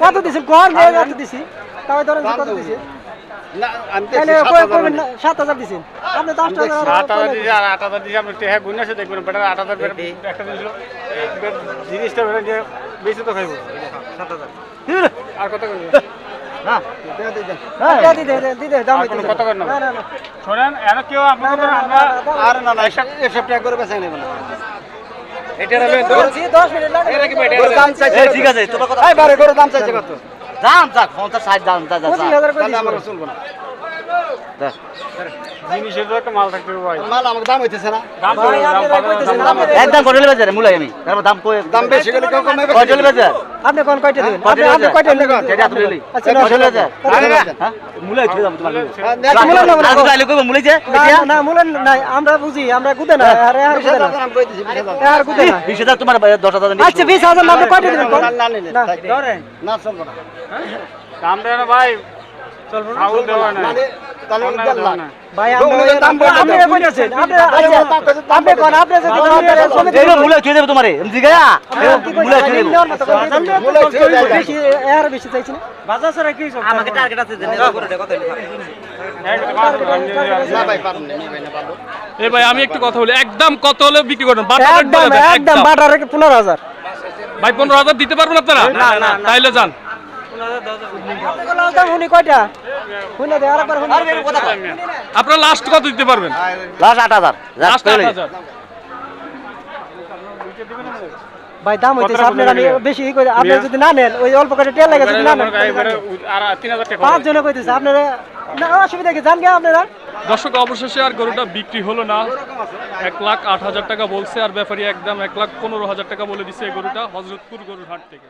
কত দিছেন কোন যে কত দিছি? তাও ধরেন কত দিছি? সাত হাজার দিছেন? আপনি দশ হাজার আর আট হাজার দিয়েছে আপনি টেহা গুণ আছে দেখবেন আট হাজার একটা দিয়েছিল জিনিসটা বেশি তো খাইব। না না। এসব নেব না বলছি, দশ মিনিট লাগে। গরুর দাম চাইছে এই ঠিক আছে তোমার কথা এই বারে করে দাম চাইছে কত? দাম যাক পঞ্চাশ ষাট দাম যা যা পঁচিশ যা। হাজার করে তাহলে আমার চলবো না জিনিসের তো একটা মাল থাকতে ভাই মাল আমার দাম হইতেছে না দাম ভাই, দাম আপনারা পাবেন, কইতেছেন, দাম আপনারা- পাবেন। একদম করে লেবে মুলাই আমি তারপর দাম কই দাম বেশি গেলে কেউ কমে কয় চলে আপনি কোন কয়টা দিবেন আপনি আপনি কয়টা নেবেন? কত? সেটা লই আচ্ছা, কয় চলে বেচে কত আরে দিবেন? হ্যাঁ মুলাই তুলে দাম তোমার মুলাই না, মুলাই না। আগে মুলাই যে না, না, নাই আমরা বুঝি আমরা গুদে না আর আর বিশ গুদে না আর গুদে না বিশ হাজার তোমার দশ হাজার নিয়ে আচ্ছা বিশ হাজার না আপনি কয়টা দিবেন না, না, নিলে, না। থাক। না, দাম দেয় ভাই আমি একটু কথা বলি। একদম কত হলে বিক্রি করবেন? একদম পনেরো হাজার। ভাই পনেরো হাজার দিতে পারবেন আপনারা? তাইলে যান। উনি কয়টা শুনে দে আরেকবার আপনারা লাস্ট কত দিতে পারবেন? লাস্ট আট হাজার। লাস্ট আট হাজার। ভাই দাম হইতেছে আপনার আমি বেশি করে আপনি যদি না নেন ওই অল্প করে তেল লাগে যদি না নেন পাঁচ জনে কইতেছে আপনারা না অসুবিধা কি? জান গে আপনারা? দর্শক অবশেষে আর গরুটা বিক্রি হলো না। এক লাখ আট হাজার টাকা বলছে আর ব্যাপারী একদম এক লাখ পনেরো হাজার টাকা বলে দিছে এই গরুটা হজরতপুর গরুর হাট থেকে।